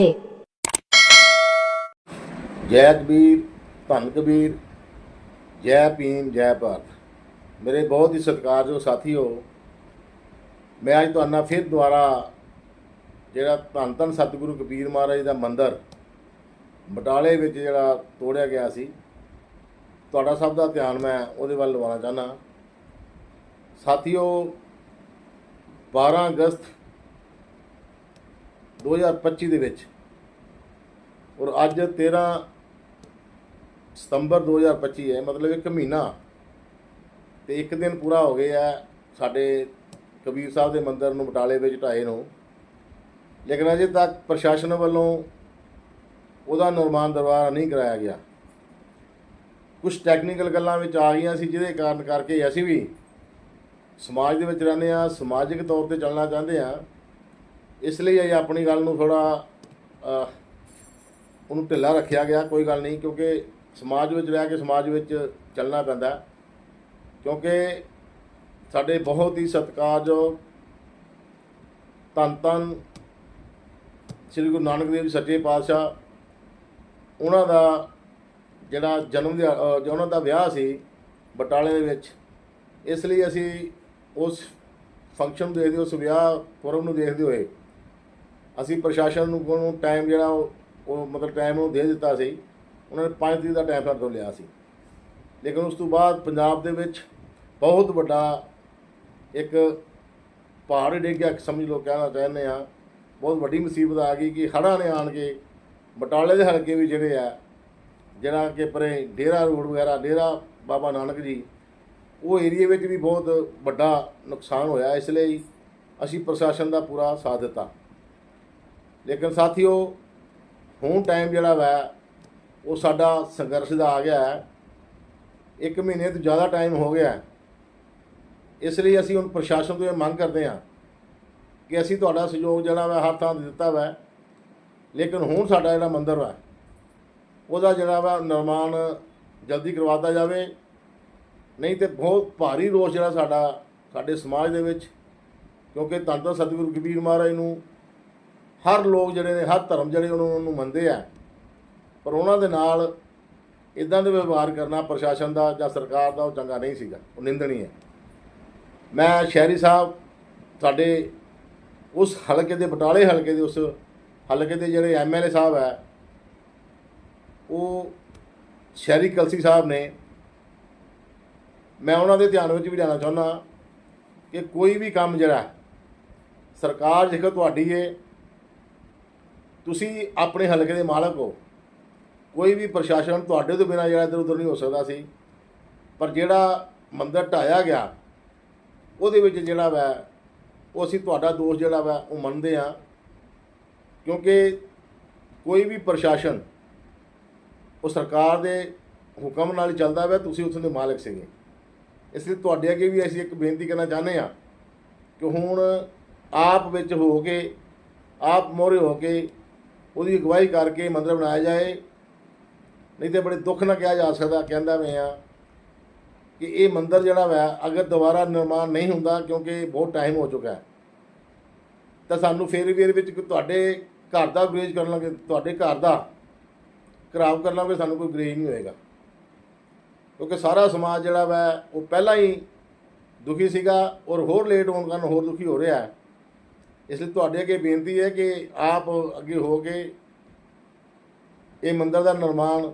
ਇੱਥੇ ਜੈ ਕਬੀਰ, ਧੰਨ ਕਬੀਰ, ਜੈ ਭੀਮ, ਜੈ ਭਾਰਤ। ਮੇਰੇ ਬਹੁਤ ਹੀ ਸਤਿਕਾਰਯੋਗ ਸਾਥੀਓ, ਮੈਂ ਅੱਜ ਤੁਹਾਨੂੰ ਫਿਰ ਦੁਬਾਰਾ ਜਿਹੜਾ ਧੰਨ ਧੰਨ ਸਤਿਗੁਰੂ ਕਬੀਰ ਮਹਾਰਾਜ ਦਾ ਮੰਦਿਰ, ਬਟਾਲੇ ਵਿੱਚ ਜਿਹੜਾ ਤੋੜਿਆ ਗਿਆ ਸੀ, ਤੁਹਾਡਾ ਸਭ ਦਾ ਧਿਆਨ ਮੈਂ ਉਹਦੇ ਵੱਲ ਲਵਾਉਣਾ ਚਾਹਨਾ ਸਾਥੀਓ 12 ਅਗਸਤ 2025 ਦੇ ਵਿੱਚ ਔਰ ਅੱਜ 13 ਸਤੰਬਰ 2025 ਹੈ, ਮਤਲਬ ਇੱਕ ਮਹੀਨਾ ਤੇ ਇੱਕ ਦਿਨ ਪੂਰਾ ਹੋ ਗਿਆ ਹੈ ਸਾਡੇ ਕਬੀਰ ਸਾਹਿਬ ਦੇ ਮੰਦਿਰ ਨੂੰ ਬਟਾਲੇ ਵਿੱਚ ਢਾਏ ਨੂੰ। ਲੇਕਿਨ ਅਜੇ ਤੱਕ ਪ੍ਰਸ਼ਾਸਨ ਵੱਲੋਂ ਉਹਦਾ ਨਿਰਮਾਣ ਦਰਬਾਰ ਨਹੀਂ ਕਰਾਇਆ ਗਿਆ। ਕੁਝ ਟੈਕਨੀਕਲ ਗੱਲਾਂ ਵਿੱਚ ਆ ਗਈਆਂ ਸੀ, ਜਿਹਦੇ ਕਾਰਨ ਕਰਕੇ ਅਸੀਂ ਵੀ ਸਮਾਜ ਦੇ ਵਿੱਚ ਰਹਿੰਦੇ ਆ ਸਮਾਜਿਕ ਤੌਰ ਤੇ ਚੱਲਣਾ ਚਾਹੁੰਦੇ ਆ ਇਸ ਲਈ ਅਸੀਂ ਆਪਣੀ ਗੱਲ ਨੂੰ ਥੋੜਾ ਉਹਨੂੰ ਢਿੱਲਾ ਰੱਖਿਆ ਗਿਆ, ਕੋਈ ਗੱਲ ਨਹੀਂ, ਕਿਉਂਕਿ ਸਮਾਜ ਵਿੱਚ ਰਹਿ ਕੇ ਸਮਾਜ ਵਿੱਚ ਚੱਲਣਾ ਪੈਂਦਾ ਕਿਉਂਕਿ ਸਾਡੇ ਬਹੁਤ ਹੀ ਸਤਿਕਾਰਯੋਗ ਧੰਨ ਧੰਨ ਸ੍ਰੀ ਗੁਰੂ ਨਾਨਕ ਦੇਵ ਜੀ ਸੱਚੇ ਪਾਤਸ਼ਾਹ, ਉਹਨਾਂ ਦਾ ਜਿਹੜਾ ਜਨਮ ਦਿਹਾ- ਉਹਨਾਂ ਦਾ ਵਿਆਹ ਸੀ ਬਟਾਲੇ ਦੇ ਵਿੱਚ, ਇਸ ਲਈ ਅਸੀਂ ਉਸ ਫੰਕਸ਼ਨ ਨੂੰ ਦੇਖਦੇ, ਉਸ ਵਿਆਹ ਪੁਰਬ ਨੂੰ ਦੇਖਦੇ ਹੋਏ ਅਸੀਂ ਪ੍ਰਸ਼ਾਸਨ ਨੂੰ ਕੋਲੋਂ ਟਾਈਮ ਜਿਹੜਾ ਉਹ ਉਹ ਮਤਲਬ ਟਾਈਮ ਉਹ ਦੇ ਦਿੱਤਾ ਸੀ, ਉਹਨਾਂ ਨੇ 5 ਦਿਨ ਦਾ ਟਾਈਮ ਸਾਡੇ ਤੋਂ ਲਿਆ ਸੀ। ਲੇਕਿਨ ਉਸ ਤੋਂ ਬਾਅਦ ਪੰਜਾਬ ਦੇ ਵਿੱਚ ਬਹੁਤ ਵੱਡਾ ਇੱਕ ਪਹਾੜ ਡਿੱਗ ਗਿਆ ਸਮਝ ਲਓ ਕਹਿਣਾ ਚਾਹੁੰਦੇ ਆ ਬਹੁਤ ਵੱਡੀ ਮੁਸੀਬਤ ਆ ਗਈ ਕਿ ਹੜ੍ਹਾਂ ਨੇ ਆਣ ਕੇ ਬਟਾਲੇ ਦੇ ਹਲਕੇ ਵੀ ਜਿਹੜੇ ਆ ਜਿਹੜਾ ਕਿ ਪਰੇ ਡੇਰਾ ਰੋਡ ਵਗੈਰਾ, ਡੇਰਾ ਬਾਬਾ ਨਾਨਕ ਜੀ, ਉਹ ਏਰੀਏ ਵਿੱਚ ਵੀ ਬਹੁਤ ਵੱਡਾ ਨੁਕਸਾਨ ਹੋਇਆ। ਇਸ ਲਈ ਅਸੀਂ ਪ੍ਰਸ਼ਾਸਨ ਦਾ ਪੂਰਾ ਸਾਥ ਦਿੱਤਾ। ਲੇਕਿਨ ਸਾਥੀਓ ਹੁਣ ਟਾਈਮ ਜਿਹੜਾ ਵਾ, ਉਹ ਸਾਡਾ ਸੰਘਰਸ਼ ਦਾ ਆ ਗਿਆ ਹੈ। ਇੱਕ ਮਹੀਨੇ ਤੋਂ ਜ਼ਿਆਦਾ ਟਾਈਮ ਹੋ ਗਿਆ ਇਸ ਲਈ ਅਸੀਂ ਹੁਣ ਪ੍ਰਸ਼ਾਸਨ ਤੋਂ ਇਹ ਮੰਗ ਕਰਦੇ ਹਾਂ ਕਿ ਅਸੀਂ ਤੁਹਾਡਾ ਸਹਿਯੋਗ ਜਿਹੜਾ ਵਾ ਹਰ ਥਾਂ ਤੇ ਦਿੱਤਾ ਵਾ। ਲੇਕਿਨ ਹੁਣ ਸਾਡਾ ਜਿਹੜਾ ਮੰਦਰ ਵਾ, ਉਹਦਾ ਜਿਹੜਾ ਵਾ ਨਿਰਮਾਣ ਜਲਦੀ ਕਰਵਾਤਾ ਜਾਵੇ। ਨਹੀਂ ਤੇ ਬਹੁਤ ਭਾਰੀ ਰੋਸ ਜਿਹੜਾ ਸਾਡਾ ਸਾਡੇ ਸਮਾਜ ਦੇ ਵਿੱਚ, ਕਿਉਂਕਿ ਧੰਨ ਧੰਨ ਸਤਿਗੁਰੂ ਕਬੀਰ ਮਹਾਰਾਜ ਨੂੰ ਹਰ ਲੋਕ ਜਿਹੜੇ ਨੇ, ਹਰ ਧਰਮ ਜਿਹੜੇ ਉਹਨੂੰ ਉਹਨੂੰ ਮੰਨਦੇ ਆ। ਪਰ ਉਹਨਾਂ ਦੇ ਨਾਲ ਇਦਾਂ ਦੇ ਵਿਵਹਾਰ ਕਰਨਾ ਪ੍ਰਸ਼ਾਸਨ ਦਾ ਜਾਂ ਸਰਕਾਰ ਦਾ ਉਹ ਚੰਗਾ ਨਹੀਂ ਸੀਗਾ। ਉਹ ਨਿੰਦਣੀ ਹੈ। ਮੈਂ ਸ਼ਹਿਰੀ ਸਾਹਿਬ ਸਾਡੇ ਉਸ ਹਲਕੇ ਦੇ, ਬਟਾਲੇ ਹਲਕੇ ਦੇ ਉਸ ਹਲਕੇ ਦੇ ਜਿਹੜੇ ਐਮਐਲਏ ਸਾਹਿਬ ਹੈ, ਉਹ ਸ਼ਹਿਰੀ ਕਲਸੀ ਸਾਹਿਬ ਨੇ, ਮੈਂ ਉਹਨਾਂ ਦੇ ਧਿਆਨ ਵਿੱਚ ਵੀ ਲਿਆਉਣਾ ਚਾਹੁੰਦਾ ਕਿ ਕੋਈ ਵੀ ਕੰਮ ਜਿਹੜਾ ਸਰਕਾਰ ਜੇਕਰ ਤੁਹਾਡੀ ਹੈ ਤੁਸੀਂ ਆਪਣੇ ਹਲਕੇ ਦੇ ਮਾਲਕ ਹੋ। ਕੋਈ ਵੀ ਪ੍ਰਸ਼ਾਸਨ ਤੁਹਾਡੇ ਤੋਂ ਬਿਨਾਂ ਜਿਹੜਾ ਇੱਧਰ ਉੱਧਰ ਨਹੀਂ ਹੋ ਸਕਦਾ ਸੀ। ਪਰ ਜਿਹੜਾ ਮੰਦਰ ਢਾਇਆ ਗਿਆ, ਉਹਦੇ ਵਿੱਚ ਜਿਹੜਾ ਵਾ, ਉਹ ਅਸੀਂ ਤੁਹਾਡਾ ਦੋਸ਼ ਜਿਹੜਾ ਵਾ, ਉਹ ਮੰਨਦੇ ਆ ਕਿਉਂਕਿ ਕੋਈ ਵੀ ਪ੍ਰਸ਼ਾਸਨ ਉਹ ਸਰਕਾਰ ਦੇ ਹੁਕਮ ਨਾਲ ਚੱਲਦਾ ਵਾ, ਤੁਸੀਂ ਉੱਥੋਂ ਦੇ ਮਾਲਕ ਸੀਗੇ। ਇਸ ਲਈ ਤੁਹਾਡੇ ਅੱਗੇ ਵੀ ਅਸੀਂ ਇੱਕ ਬੇਨਤੀ ਕਰਨਾ ਚਾਹੁੰਦੇ ਆ ਕਿ ਹੁਣ ਆਪ ਵਿੱਚ ਹੋ ਕੇ, ਆਪ ਮੋਹਰੇ ਹੋ ਕੇ ਉਹਦੀ ਅਗਵਾਈ ਕਰਕੇ ਮੰਦਰ ਬਣਾਇਆ ਜਾਏ। ਨਹੀਂ ਤੇ ਬੜੇ ਦੁੱਖ ਨਾਲ ਕਿਹਾ ਜਾ ਸਕਦਾ, ਕਹਿੰਦਾ ਮੈਂ ਆ ਕਿ ਇਹ ਮੰਦਰ ਜਿਹੜਾ ਵਾ, ਅਗਰ ਦੁਬਾਰਾ ਨਿਰਮਾਣ ਨਹੀਂ ਹੁੰਦਾ ਕਿਉਂਕਿ ਬਹੁਤ ਟਾਈਮ ਹੋ ਚੁੱਕਾ ਹੈ। ਤਾਂ ਸਾਨੂੰ ਫੇਰ ਵੀ ਇਹਦੇ ਵਿੱਚ ਤੁਹਾਡੇ ਘਰ ਦਾ ਗਰੇਜ ਕਰਨ ਲੱਗੇ, ਤੁਹਾਡੇ ਘਰ ਦਾ ਖਰਾਬ ਕਰਨ ਲੱਗੇ ਸਾਨੂੰ ਕੋਈ ਗਰੇਜ ਨਹੀਂ ਹੋਏਗਾ। ਕਿਉਂਕਿ ਸਾਰਾ ਸਮਾਜ ਜਿਹੜਾ ਵਾ, ਉਹ ਪਹਿਲਾਂ ਹੀ ਦੁਖੀ ਸੀਗਾ ਔਰ ਹੋਰ ਲੇਟ ਹੋਣ ਕਾਰਨ ਹੋਰ ਦੁਖੀ ਹੋ ਰਿਹਾ ਹੈ। ਇਸ ਲਈ ਤੁਹਾਡੇ ਅੱਗੇ ਬੇਨਤੀ ਹੈ ਕਿ ਆਪ ਅੱਗੇ ਹੋ ਕੇ ਇਹ ਮੰਦਰ ਦਾ ਨਿਰਮਾਣ,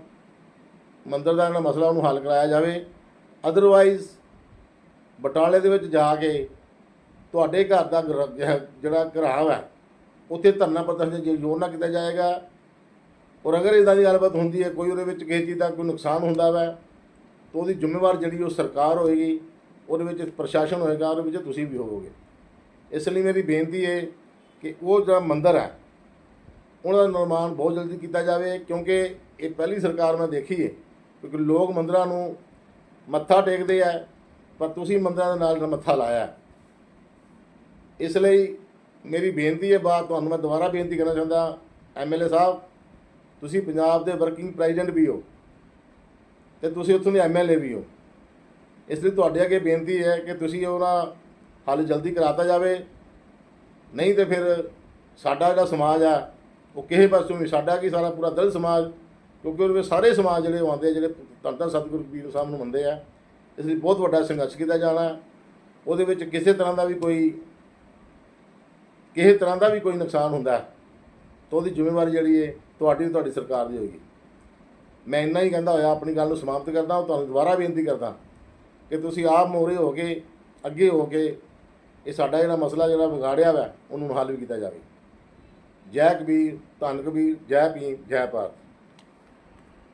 ਮੰਦਰ ਦਾ ਜਿਹੜਾ ਮਸਲਾ ਉਹਨੂੰ ਹੱਲ ਕਰਾਇਆ ਜਾਵੇ। ਅਦਰਵਾਈਜ਼ ਬਟਾਲੇ ਦੇ ਵਿੱਚ ਜਾ ਕੇ ਤੁਹਾਡੇ ਘਰ ਦਾ ਗਰ- ਜਿਹੜਾ- ਘਰਾਵ ਹੈ, ਉੱਥੇ ਧਰਨਾ ਪ੍ਰਦਰਸ਼ਨ ਜੇ ਜ਼ੋਰ ਨਾਲ ਕੀਤਾ ਜਾਏਗਾ। ਔਰ ਅਗਰ ਇਦਾਂ ਦੀ ਗੱਲਬਾਤ ਹੁੰਦੀ ਹੈ, ਕੋਈ ਉਹਦੇ ਵਿੱਚ ਕਿਸੇ ਚੀਜ਼ ਦਾ ਕੋਈ ਨੁਕਸਾਨ ਹੁੰਦਾ ਵੈ, ਤਾਂ ਉਹਦੀ ਜ਼ਿੰਮੇਵਾਰ ਜਿਹੜੀ ਉਹ ਸਰਕਾਰ ਹੋਏਗੀ, ਉਹਦੇ ਵਿੱਚ ਪ੍ਰਸ਼ਾਸਨ ਹੋਏਗਾ, ਉਹਦੇ ਵਿੱਚ ਤੁਸੀਂ ਵੀ ਹੋਵੋਗੇ। ਇਸ ਲਈ ਮੇਰੀ ਬੇਨਤੀ ਹੈ ਕਿ ਉਹ ਜਿਹੜਾ ਮੰਦਿਰ ਹੈ, ਉਹਨਾਂ ਦਾ ਨਿਰਮਾਣ ਬਹੁਤ ਜਲਦੀ ਕੀਤਾ ਜਾਵੇ, ਕਿਉਂਕਿ ਇਹ ਪਹਿਲੀ ਸਰਕਾਰ ਮੈਂ ਦੇਖੀ ਹੈ ਕਿਉਂਕਿ ਲੋਕ ਮੰਦਰਾਂ ਨੂੰ ਮੱਥਾ ਟੇਕਦੇ ਆ, ਪਰ ਤੁਸੀਂ ਮੰਦਰਾਂ ਦੇ ਨਾਲ ਮੱਥਾ ਲਾਇਆ ਇਸ ਲਈ ਮੇਰੀ ਬੇਨਤੀ ਹੈ ਬਾਤ ਤੁਹਾਨੂੰ ਮੈਂ ਦੁਬਾਰਾ ਬੇਨਤੀ ਕਰਨਾ ਚਾਹੁੰਦਾ ਐਮਐਲਏ ਸਾਹਿਬ, ਤੁਸੀਂ ਪੰਜਾਬ ਦੇ ਵਰਕਿੰਗ ਪ੍ਰੈਜ਼ੀਡੈਂਟ ਵੀ ਹੋ ਤੇ ਤੁਸੀਂ ਉੱਥੋਂ ਦੇ ਐਮਐਲਏ ਵੀ ਹੋ। ਇਸ ਲਈ ਤੁਹਾਡੇ ਅੱਗੇ ਬੇਨਤੀ ਹੈ ਕਿ ਤੁਸੀਂ ਉਹਦਾ ਹੱਲ ਜਲਦੀ ਕਰਾਤਾ ਜਾਵੇ, ਨਹੀਂ ਤੇ ਫਿਰ ਸਾਡਾ ਜਿਹੜਾ ਸਮਾਜ ਆ, ਉਹ ਕਿਸੇ ਪਾਸੋਂ ਵੀ ਸਾਡਾ ਕੀ ਸਾਰਾ ਪੂਰਾ ਦਲਿਤ ਸਮਾਜ, ਕਿਉਂਕਿ ਉਹਦੇ ਵਿੱਚ ਸਾਰੇ ਸਮਾਜ ਜਿਹੜੇ ਉਹ ਆਉਂਦੇ ਆ, ਜਿਹੜੇ ਧੰਨ ਸਤਿਗੁਰੂ ਪੀਰ ਸਾਹਿਬ ਨੂੰ ਮੰਨਦੇ ਆ, ਇਸ ਲਈ ਬਹੁਤ ਵੱਡਾ ਸੰਘਰਸ਼ ਕੀਤਾ ਜਾਣਾ, ਉਹਦੇ ਵਿੱਚ ਕਿਸੇ ਤਰ੍ਹਾਂ ਦਾ ਵੀ ਕੋਈ, ਕਿਸੇ ਤਰ੍ਹਾਂ ਦਾ ਵੀ ਕੋਈ ਨੁਕਸਾਨ ਹੁੰਦਾ, ਤਾਂ ਉਹਦੀ ਜ਼ਿੰਮੇਵਾਰੀ ਜਿਹੜੀ ਹੈ ਤੁਹਾਡੀ ਤੁਹਾਡੀ ਸਰਕਾਰ ਦੀ ਹੋਏਗੀ। ਮੈਂ ਇੰਨਾ ਹੀ ਕਹਿੰਦਾ ਹੋਇਆ, ਆਪਣੀ ਗੱਲ ਨੂੰ ਸਮਾਪਤ ਕਰਦਾ ਤੁਹਾਨੂੰ ਦੁਬਾਰਾ ਬੇਨਤੀ ਕਰਦਾ ਕਿ ਤੁਸੀਂ ਆਪ ਮੋਰੇ ਹੋ ਕੇ, ਅੱਗੇ ਹੋ ਕੇ ਇਹ ਸਾਡਾ ਜਿਹੜਾ ਮਸਲਾ ਜਿਹੜਾ ਵਿਗਾੜਿਆ ਵਾ, ਉਹਨੂੰ ਹੱਲ ਵੀ ਕੀਤਾ ਜਾਵੇ। ਜੈ ਕਬੀਰ, ਧੰਨ ਕਬੀਰ, ਜੈ ਭੀਮ, ਜੈ ਭਾਰਤ।